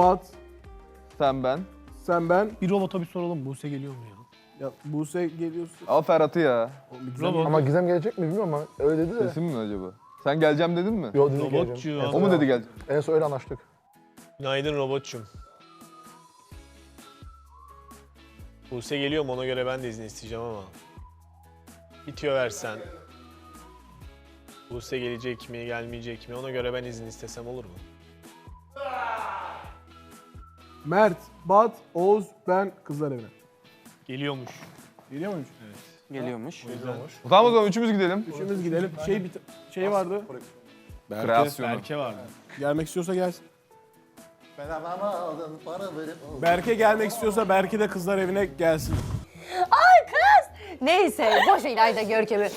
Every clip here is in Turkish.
Bat, Sen ben. sen ben. Bir robota bir soralım Buse geliyor mu ya? Ya Buse geliyorsun. Al Ferhat'ı ya. Robot. Ama Gizem gelecek mi bilmiyorum ama öyle dedi de. Sesim mi acaba? Sen geleceğim dedin mi? Yo dedi Robotçu. geleceğim. O mu dedi gel? En son öyle anlaştık. Günaydın robotçum. Buse geliyor mu ona göre ben de izin isteyeceğim ama. Bitiyor versen. Buse gelecek mi gelmeyecek mi ona göre ben izin istesem olur mu? Mert, Bat, Oğuz, ben kızlar evine. Geliyormuş. Geliyor muymuş? Geliyormuş. Tamam o zaman üçümüz gidelim. Üçümüz gidelim. Şey bir şey vardı. Kreasyonu. Berke vardı. Gelmek istiyorsa gelsin. Berke gelmek istiyorsa Berke de kızlar evine gelsin. Neyse boş ver İlayda Görkem'i.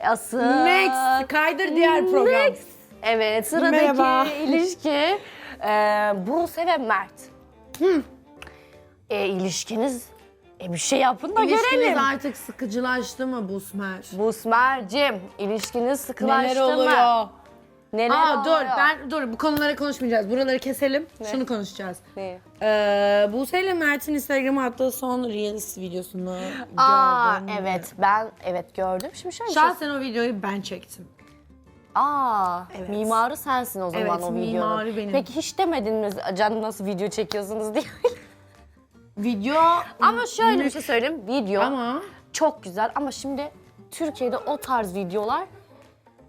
Asıl. Next. Kaydır diğer program. Next. Evet sıradaki Merhaba. ilişki e, Buse ve Mert. E, ilişkiniz e, bir şey yapın da İlişkiniz görelim. artık sıkıcılaştı mı Busmer? Busmer'cim ilişkiniz sıkılaştı Neler mı? oluyor? Neler Aa dur oluyor? ben dur bu konuları konuşmayacağız. Buraları keselim. Şunu konuşacağız. Ne? Ee, Buse ile Mert'in Instagram'a attığı son Reels videosunu Aa gördüm. evet ben evet gördüm. Şimdi şöyle bir şey- Şahsen o videoyu ben çektim. Aa Evet. mimarı sensin o zaman Evet, o videonun. mimarı benim. Peki hiç demedin mi canım nasıl video çekiyorsunuz diye. Video ama şöyle bir şey söyleyeyim. Video ama çok güzel ama şimdi Türkiye'de o tarz videolar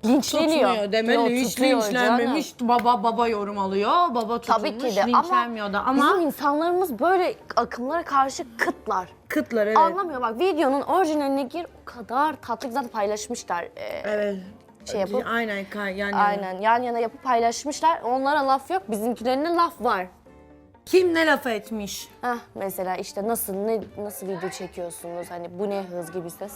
linçleniyor. tutmuyor. Demeli Yo, hiç tutuyor linçlenmemiş. Baba baba yorum alıyor. Baba tutulmuş. Tabii ki de ama linçlenmiyor da. Ama Ama bizim insanlarımız böyle akımlara karşı kıtlar. kıtlar evet. Anlamıyor bak videonun orijinaline gir o kadar tatlı zaten paylaşmışlar. Ee, Evet. Şey yapıp Aynen kay yani. aynen yan yana yapıp paylaşmışlar. Onlara laf yok bizimkilerine laf var. Kim ne laf etmiş? Heh, mesela işte nasıl ne nasıl video çekiyorsunuz hani bu ne hız gibi ses.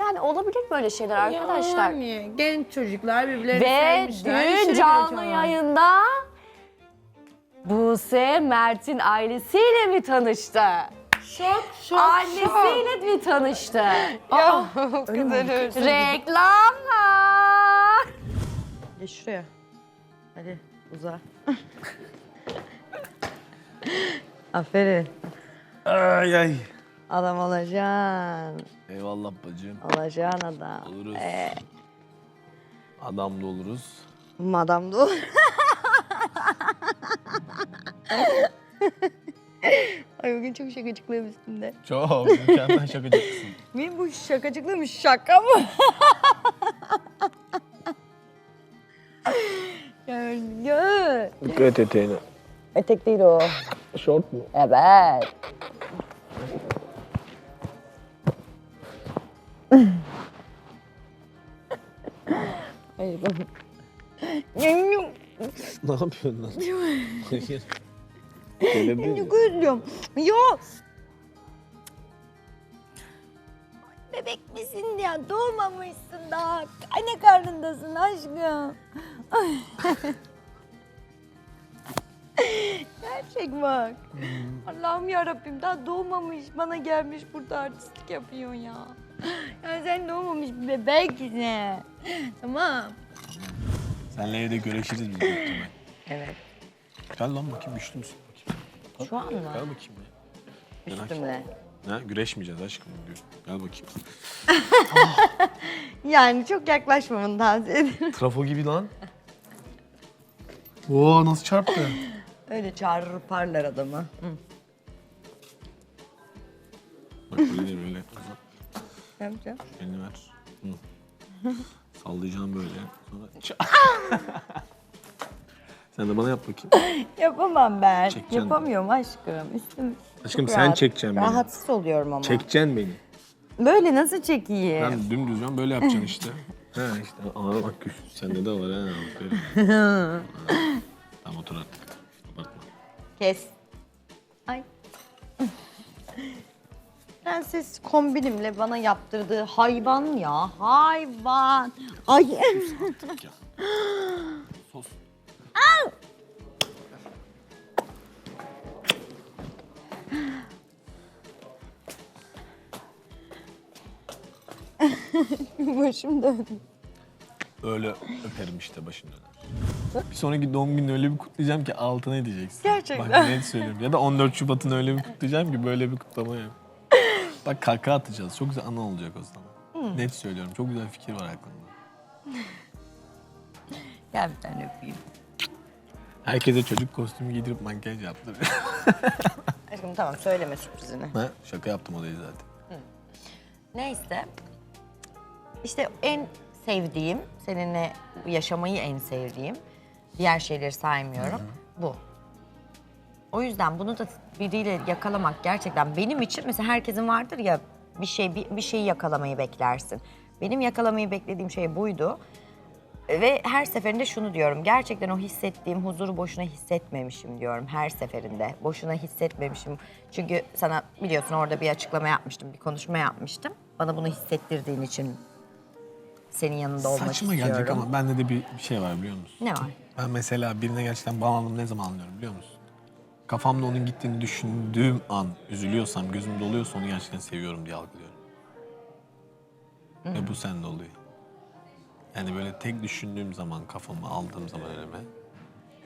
Yani olabilir böyle şeyler arkadaşlar. Yani genç çocuklar birbirlerini Ve sevmişler. dün canlı yayında Buse Mert'in ailesiyle mi tanıştı? Şok şok Annesiyle mi tanıştı? Güzel Reklamlar. Geç şuraya. Hadi uza. Aferin. Ay ay. Adam olacaksın. Eyvallah bacım. Olacaksın adam. Oluruz. Adam da oluruz. Madam da olur. Ay bugün çok şakacıklığım üstünde. Çok mükemmel şakacıksın. Benim bu şakacıklığım şaka mı? Dikkat et eteğine. Etek değil o. Şort mu? Evet. Hayır bu. ne yapıyorsun lan? Hayır. Delirdi. Çok özlüyorum. Yok. Bebek misin ya? Doğmamışsın daha. Anne karnındasın aşkım. Gerçek bak. Allah'ım ya Rabbim daha doğmamış. Bana gelmiş burada artistlik yapıyor ya. Ya sen doğmamış bir bebeksin. Tamam. Senle evde güreşiriz biz büyük ihtimal. Evet. Gel lan bakayım güçlü müsün? Bakayım. Şu an mı? Gel bakayım ya. Üstümde. Ha, güreşmeyeceğiz aşkım. Gel bakayım. Yani çok yaklaşmamanı tavsiye ederim. Trafo gibi lan. Oo nasıl çarptı? Öyle çağırır parlar adamı. Bak böyle böyle. Ne yapacağım? Elini ver. Hı. Sallayacağım böyle. Sonra ça- Sen de bana yap bakayım. Yapamam ben. Çekeceksin. Yapamıyorum aşkım. Üstüm Aşkım çok sen rahat- çekeceksin beni. Rahatsız oluyorum ama. Çekeceksin beni. Böyle nasıl çekeyim? Ben dümdüz ben böyle yapacaksın işte. He işte ana bak güç sende de var ha. Aferin. tamam otur artık. Kes. Ay. Prenses kombinimle bana yaptırdığı hayvan ya. Hayvan. Ay. Artık ya. Sos. Başım döndü. Öyle öperim işte başını döner. Bir sonraki doğum gününü öyle bir kutlayacağım ki altına edeceksin. Gerçekten. Bak net söylüyorum. Ya da 14 Şubat'ını öyle bir kutlayacağım ki böyle bir kutlama yap. Bak kaka atacağız. Çok güzel anı olacak o zaman. Net söylüyorum. Çok güzel fikir var aklımda. Gel bir tane öpeyim. Herkese çocuk kostümü giydirip makyaj yaptırıyor. Aşkım tamam söyleme sürprizini. ha, şaka yaptım odayı zaten. Neyse. İşte en sevdiğim, seninle yaşamayı en sevdiğim, diğer şeyleri saymıyorum, bu. O yüzden bunu da biriyle yakalamak gerçekten benim için mesela herkesin vardır ya bir şey bir, bir şeyi yakalamayı beklersin. Benim yakalamayı beklediğim şey buydu. Ve her seferinde şunu diyorum. Gerçekten o hissettiğim huzuru boşuna hissetmemişim diyorum her seferinde. Boşuna hissetmemişim. Çünkü sana biliyorsun orada bir açıklama yapmıştım, bir konuşma yapmıştım. Bana bunu hissettirdiğin için senin yanında olmak Saçma istiyorum. gelecek ama bende de bir bir şey var biliyor musun? Ne var? Ben mesela birine gerçekten bağlandığımı ne zaman anlıyorum biliyor musun? Kafamda onun gittiğini düşündüğüm an üzülüyorsam, gözüm doluyorsa onu gerçekten seviyorum diye algılıyorum. Ve bu sende oluyor. Yani böyle tek düşündüğüm zaman, kafamı aldığım zaman önüme.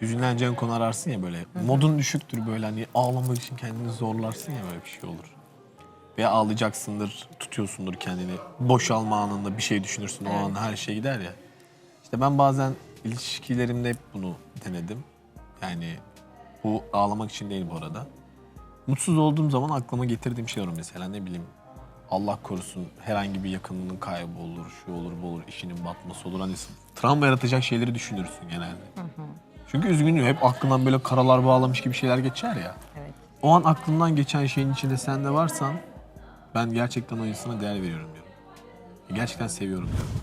Hüzünleneceğin konu ararsın ya böyle. Modun düşüktür böyle hani ağlamak için kendini zorlarsın ya böyle bir şey olur. Veya ağlayacaksındır, tutuyorsundur kendini. Boşalma anında bir şey düşünürsün o an her şey gider ya. İşte ben bazen ilişkilerimde hep bunu denedim. Yani bu ağlamak için değil bu arada. Mutsuz olduğum zaman aklıma getirdiğim şey olur mesela ne bileyim Allah korusun herhangi bir yakınının kaybı olur, şu olur, bu olur, işinin batması olur. Hani travma yaratacak şeyleri düşünürsün genelde. Çünkü üzgünüm hep aklından böyle karalar bağlamış gibi şeyler geçer ya. Evet. O an aklından geçen şeyin içinde sen de varsan ben gerçekten o insana değer veriyorum diyorum. Gerçekten seviyorum diyorum.